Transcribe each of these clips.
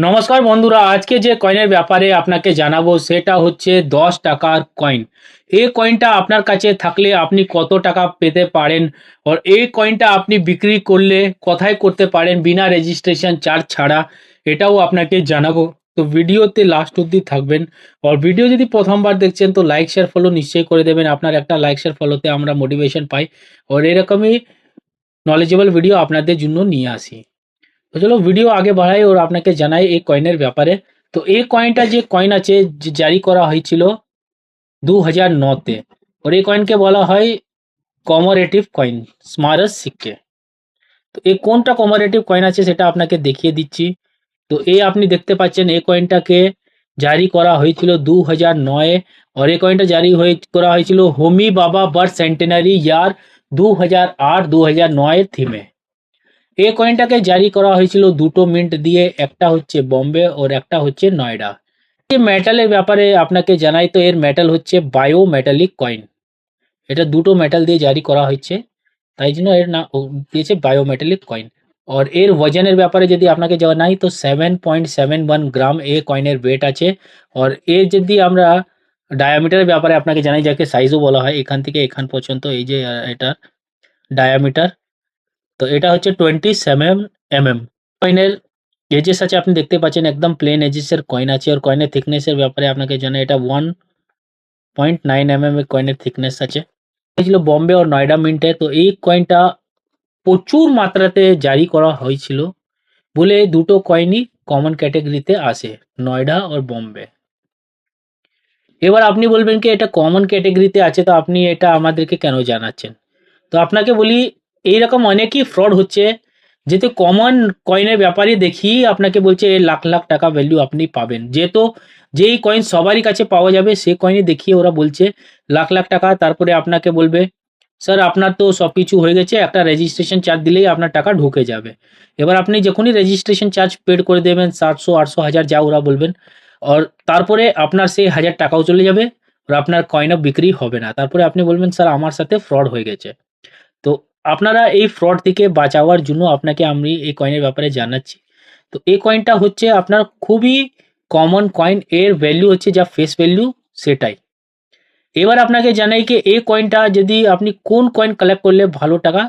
নমস্কার বন্ধুরা, আজকে যে কয়েনের ব্যাপারে আপনাকে জানাব সেটা হচ্ছে দশ টাকার কয়েন এই কয়েনটা আপনার কাছে থাকলে আপনি কত টাকা পেতে পারেন আর এই কয়েনটা আপনি বিক্রি করলে কোথায় করতে পারেন বিনা রেজিস্ট্রেশন চার্জ ছাড়া, এটাও আপনাকে জানাব। তো ভিডিওতে লাস্ট অবধি থাকবেন আর ভিডিও যদি প্রথমবার দেখছেন তো লাইক শেয়ার ফলো নিশ্চয়ই করে দেবেন। আপনার একটা লাইক শেয়ার ফলোতে আমরা মোটিভেশন পাই। আর এরকমই নলেজেবল ভিডিও আপনাদের জন্য নিয়ে আসি। তো চলো ভিডিও আগে বাড়াই, ওর আপনাকে জানাই এই কয়েনের ব্যাপারে। তো এই কয়েনটা যে কয়েন আছে জারি করা হয়েছিল দু হাজার নতে, ওর এই কয়েনকে বলা হয় কমারেটিভ কয়েন স্মারস সিক্কে তো এই কোনটা কমারেটিভ কয়েন আছে সেটা আপনাকে দেখিয়ে দিচ্ছি। তো এই আপনি দেখতে পাচ্ছেন, এই কয়েনটাকে জারি করা হয়েছিল দু হাজার নয়ে, আর এই কয়েনটা জারি হয়ে, করা হয়েছিল হোমি বাবা বার্থ সেন্টেনারি ইয়ার দু হাজার আট দু হাজার নয়ের থিমে। এই কয়েনটাকে জারি করা হয়েছিল দুটো মিন্ট দিয়ে, একটা হচ্ছে বম্বে ওর একটা হচ্ছে নয়ডা এই মেটালের ব্যাপারে আপনাকে জানাই তো, এর মেটাল হচ্ছে বায়ো মেটালিক কয়েন এটা দুটো মেটাল দিয়ে জারি করা হয়েছে, তাই জন্য এর না দিয়েছে বায়ো মেটালিক কয়েন আর এর ওজনের ব্যাপারে যদি আপনাকে জানাই তো seven point seven one gram এ কয়েনের ওয়েট আছে। আর এর যদি আমরা ডায়ামিটারের ব্যাপারে আপনাকে জানাই, যাকে সাইজও বলা হয়, এখান থেকে এখান পর্যন্ত এই যে এটা ডায়ামিটার তো এটা হচ্ছে টোয়েন্টি সেভেন এম এম কয়েনের এজেস আছে, আপনি দেখতে পাচ্ছেন একদম প্লেন এজেসের কয়েন আছে আর কয়েনের থিকনেসের ব্যাপারে আপনাকে জানা এটা one point nine M M এর কয়েনের থিকনেস আছে ছিল বম্বে আর নয়ডা মিন্টে তো এই কয়েনটা প্রচুর মাত্রাতে জারি করা হয়েছিল বলে দুটো কয়েনই কমন ক্যাটাগরিতে আসে নয়ডা আর বম্বে এবার আপনি বলবেন কি এটা কমন ক্যাটাগরিতে আছে, তো আপনি এটা আমাদেরকে কেন জানাচ্ছেন? তো আপনাকে বলি এইরকম অনেকই ফ্রড হচ্ছে। যেহেতু কমন কয়েনের ব্যাপারে দেখি, আপনাকে বলছে লাখ লাখ টাকা ভ্যালু আপনি পাবেন। যেহেতু যেই কয়েন সবারই কাছে পাওয়া যাবে, সে কয়েনই দেখিয়ে ওরা বলছে লাখ লাখ টাকা। তারপরে আপনাকে বলবে, স্যার, আপনার তো সব কিছু হয়ে গেছে, একটা রেজিস্ট্রেশন চার্জ দিলেই আপনার টাকা ঢুকে যাবে। এবার আপনি যখনই রেজিস্ট্রেশন চার্জ পেড করে দেবেন, সাতশো, আটশো, হাজার, যা ওরা বলবেন, আর তারপরে আপনার সেই হাজার টাকাও চলে যাবে, আর আপনার কয়েনও বিক্রি হবে না। তারপরে আপনি বলবেন, স্যার, আমার সাথে ফ্রড হয়ে গেছে। আপনারা এই ফ্রড থেকে বাঁচাবার জন্য আপনাকে আমি এই কয়েনের ব্যাপারে জানাচ্ছি। তো এই কয়েনটা হচ্ছে আপনার খুবই কমন কয়েন এর ভ্যালু হচ্ছে যা ফেস ভ্যালু সেটাই। এবার আপনাকে জানাই কি এই কয়েনটা যদি আপনি কোন কয়েন কালেক্ট করলে ভালো টাকা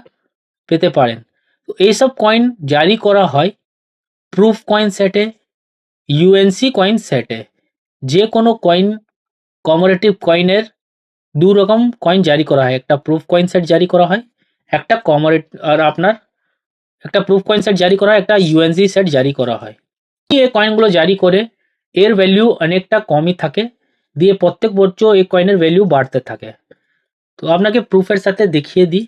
পেতে পারেন? তো এইসব কয়েন জারি করা হয় প্রুফ কয়েন সেটে ইউএনসি কয়েন সেটে যে কোনো কয়েন কমারেটিভ কয়েনের দু রকম কয়েন জারি করা হয়। একটা প্রুফ কয়েন সেট জারি করা হয়। একটা কমারেট আর আপনার একটা প্রুফ কয়েন সেট জারি করা হয়, একটা ইউএনসি সেট জারি করা হয়। এই কয়েনগুলো জারি করে এর ভ্যালু অনেকটা কমই থাকে, দিয়ে প্রত্যেক বছর এই কয়েনের ভ্যালু বাড়তে থাকে। তো আপনাকে প্রুফের সাথে দেখিয়ে দিই।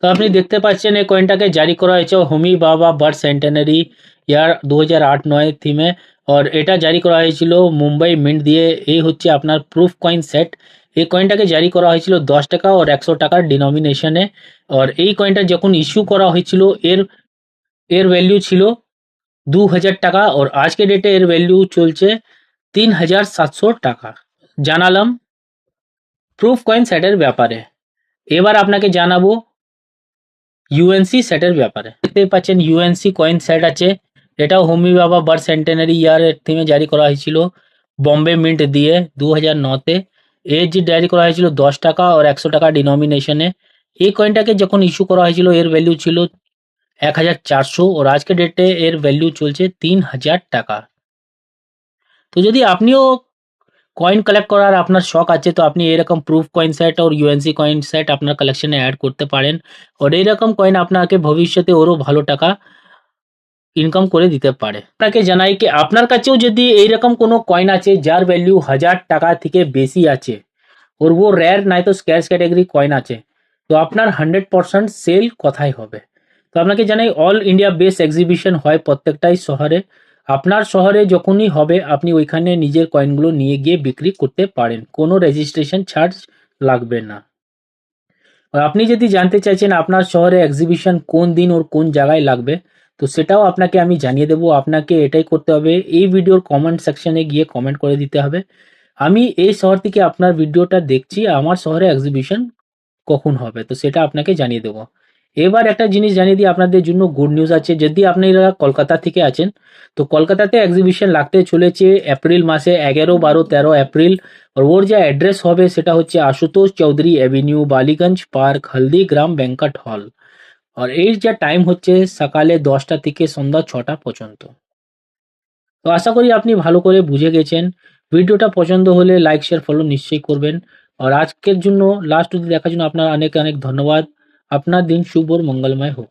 তো আপনি দেখতে পাচ্ছেন এই কয়েনটাকে জারি করা হয়েছে হোমি বাবা বার্থ সেন্টেনারি ইয়ার দু হাজার আট, নয় থিমে আর এটা জারি করা হয়েছিল মুম্বাই মিন্ট দিয়ে। এই হচ্ছে আপনার প্রুফ কয়েন সেট এই কয়েনটাকে জারি করা হয়েছিল দশ টাকা আর একশো টাকার ডিনোমিনেশনে আর এই কয়েনটা যখন ইস্যু করা হয়েছিল, এর এর ভ্যালু ছিল দু হাজার টাকা আর আজকে ডেটে এর ভ্যালু চলছে তিন হাজার সাতশো টাকা। জানালাম প্রুফ কয়েন সেটের ব্যাপারে। এবার আপনাকে জানাব ইউএনসি সেটের ব্যাপারে। দেখতে পাচ্ছেন ইউএনসি কয়েন সেট আছে। এটাও হোমি বাবা বার্থ সেন্টেনারি ইয়ারের থিমে জারি করা হয়েছিল। বম্বে মিন্ট দিয়ে দু হাজার নতে। এর যে জারি করা হয়েছিল দশ টাকা আর একশো টাকা ডিনোমিনেশনে এই কয়েনটাকে যখন ইস্যু করা হয়েছিল, এর ভ্যালু ছিল এক হাজার চারশো আর আজকে ডেটে এর ভ্যালু চলছে তিন হাজার টাকা। তো যদি আপনিও কয়েন কালেক্ট করার আপনার শখ আছে, তো আপনি এরকম প্রুফ কয়েন সেট আর ইউএনসি কয়েন সেট আপনার কালেকশনে অ্যাড করতে পারেন। আর এইরকম কয়েন আপনাকে ভবিষ্যতে ওরও ভালো টাকা ইনকাম করে দিতে পারে। আপনাকে জানাই কি আপনার কাছেও যদি এইরকম কোনো কয়েন আছে, যার ভ্যালু হাজার টাকা থেকে বেশি আছে, ওর ও র্যার নাই তো স্ক্যাচ ক্যাটাগরি কয়েন আছে, তো আপনার হান্ড্রেড পার্সেন্ট সেল কোথায় হবে? তো আপনাকে জানাই অল ইন্ডিয়া বেস এক্সিবিশন হয় প্রত্যেকটাই শহরে। আপনার শহরে যখনই হবে, আপনি ওইখানে নিজের কয়েনগুলো নিয়ে গিয়ে বিক্রি করতে পারেন। কোনো রেজিস্ট্রেশন চার্জ লাগবে না। আপনি যদি জানতে চাইছেন আপনার শহরে এক্সিবিশন কোন দিন ওর কোন জায়গায় লাগবে তো সেটাও আপনাকে আমি জানিয়ে দেবো। আপনাকে এটাই করতে হবে, এই ভিডিওর কমেন্ট সেকশনে গিয়ে কমেন্ট করে দিতে হবে। আমি এই শহর থেকে আপনার ভিডিওটা দেখছি, আমার শহরে এক্সিবিশন কখন হবে? তো সেটা আপনাকে জানিয়ে দেবো। এবার একটা জিনিস জানিয়ে দিই আপনাদের জন্য গুড নিউজ আছে। যদি আপনারা কলকাতা থেকে আছেন, তো কলকাতাতে এক্সিবিশন লাগতে চলেছে এপ্রিল মাসে, এগারো, বারো, তেরো এপ্রিল ওর যা অ্যাড্রেস হবে সেটা হচ্ছে Ashutosh Chowdhury avenue Ballygunge park Haldiram banquet hall আর এর যা টাইম হচ্ছে সকালে দশটা থেকে সন্ধ্যা ছটা পর্যন্ত তো আশা করি আপনি ভালো করে বুঝে গেছেন ভিডিওটা পছন্দ হলে লাইক শেয়ার ফলো নিশ্চয়ই করবেন আর আজকের জন্য লাস্ট অবধি দেখার জন্য আপনার অনেক অনেক ধন্যবাদ আপনার দিন শুভ মঙ্গলময় হোক